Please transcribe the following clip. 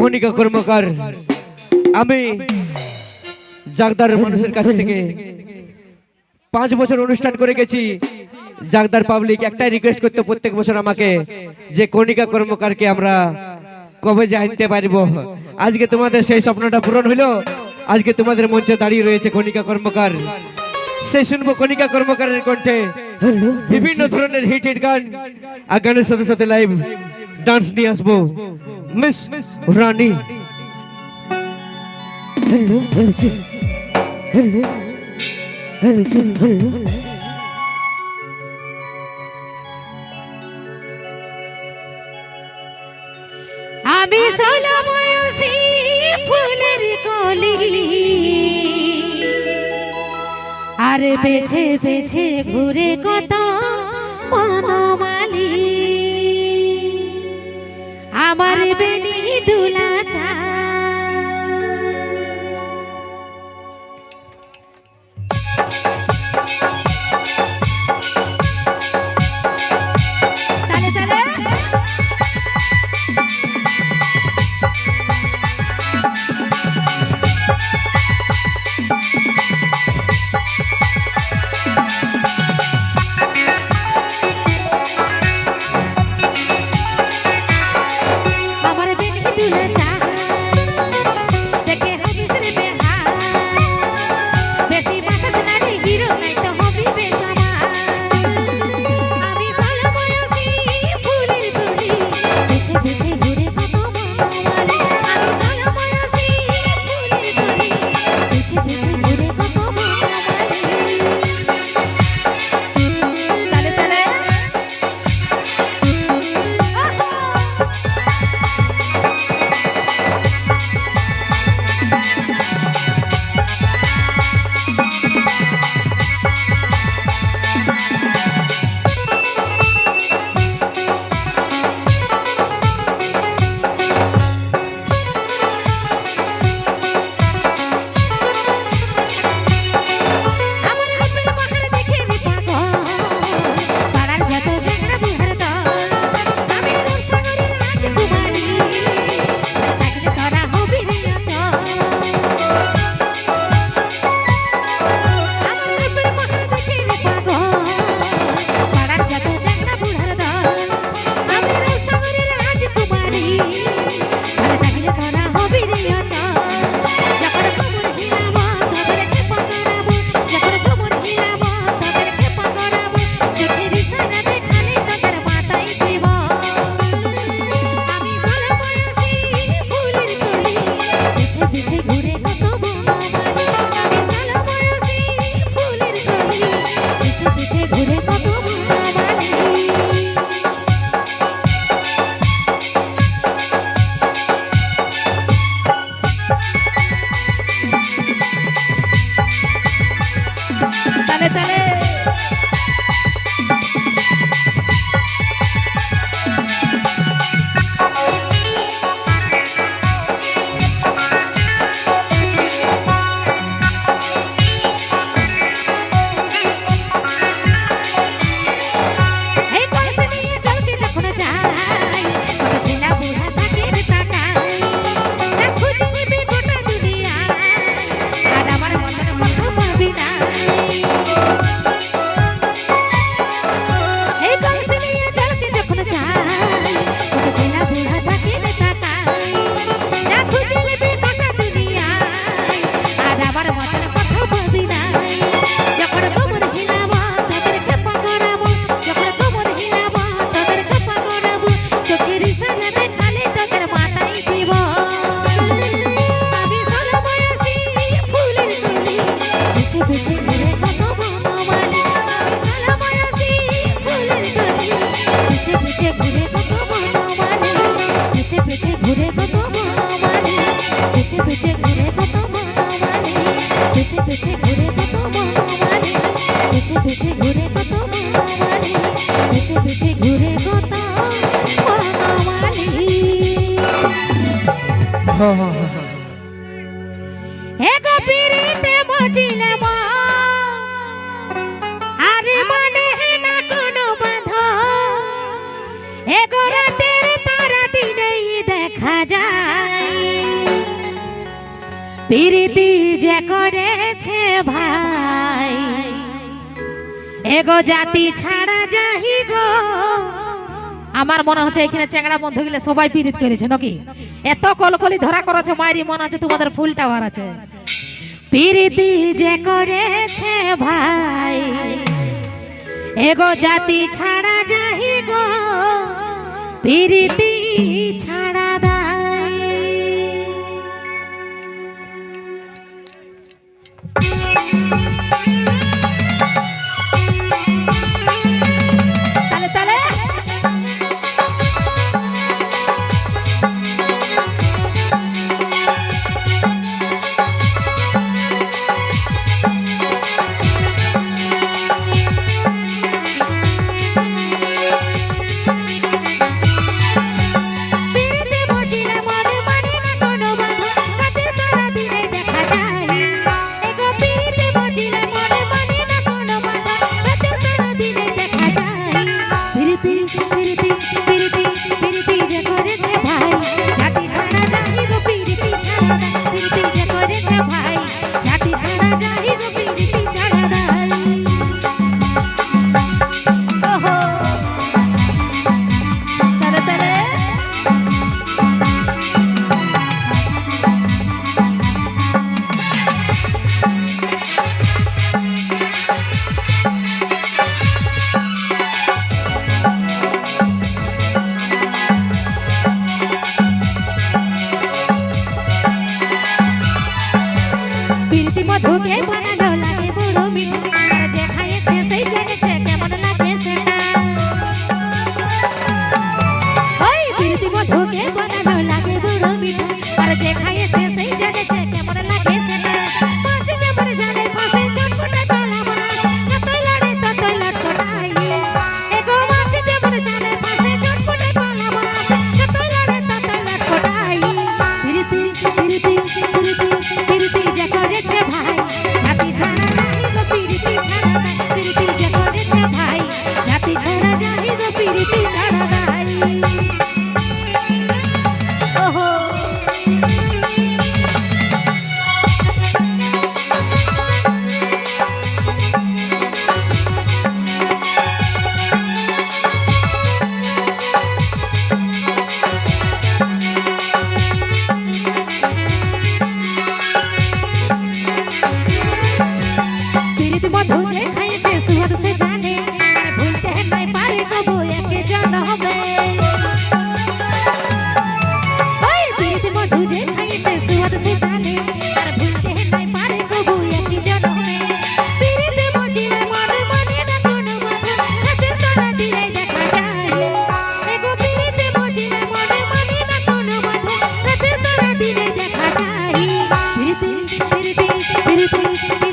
কনিকা কর্মকার আমি জাগদার মানুষের কাছ থেকে পাঁচ বছর অনুষ্ঠান করে গেছি। জাগদার পাবলিক একটাই রিকোয়েস্ট করতে প্রত্যেক বছর আমাকে যে কনিকা কর্মকারকে আমরা কবে জানতে পারব। আজকে তোমাদের সেই স্বপ্নটা পূরণ হলো। আজকে তোমাদের মঞ্চে দাঁড়িয়ে রয়েছে কণিকা কর্মকার। সে শুনব কণিকা কর্মকারের কণ্ঠে বিভিন্ন ধরনের হিট হিট গান আগানের সাথে সাথে লাইভ ডান্স নিয়ে আসব মিস রানি হ্যালো হ্যালো আমি ফুলের কলি। আর বেছে বেছে ঘুরে কত মনোমা हमारे बेटी दूल्हा take me ঘুরে কত মামারি পিছে পিছে ঘুরে কত মামারি হে মনে হে না কোনো বাঁধ। হে গোরাতের তারা দেখা যায়। পিরিতি যে করেছে ভাই। এগো জাতি ছাড়া যাহি গো। আমার মনে হচ্ছে এখানে চ্যাংড়া বন্ধু গেলে সবাই পীড়িত করেছে নাকি? এত কলকলি ধরা করেছে, মায়েরই মনে হচ্ছে তোমাদের ফুল টাওয়ার আছে। পীড়িতি যে করেছে ভাই, এগো জাতি ছাড়া যাহি গো। পীড়িতি ছাড়া ফিরে ফিরে ফিরে ফিরে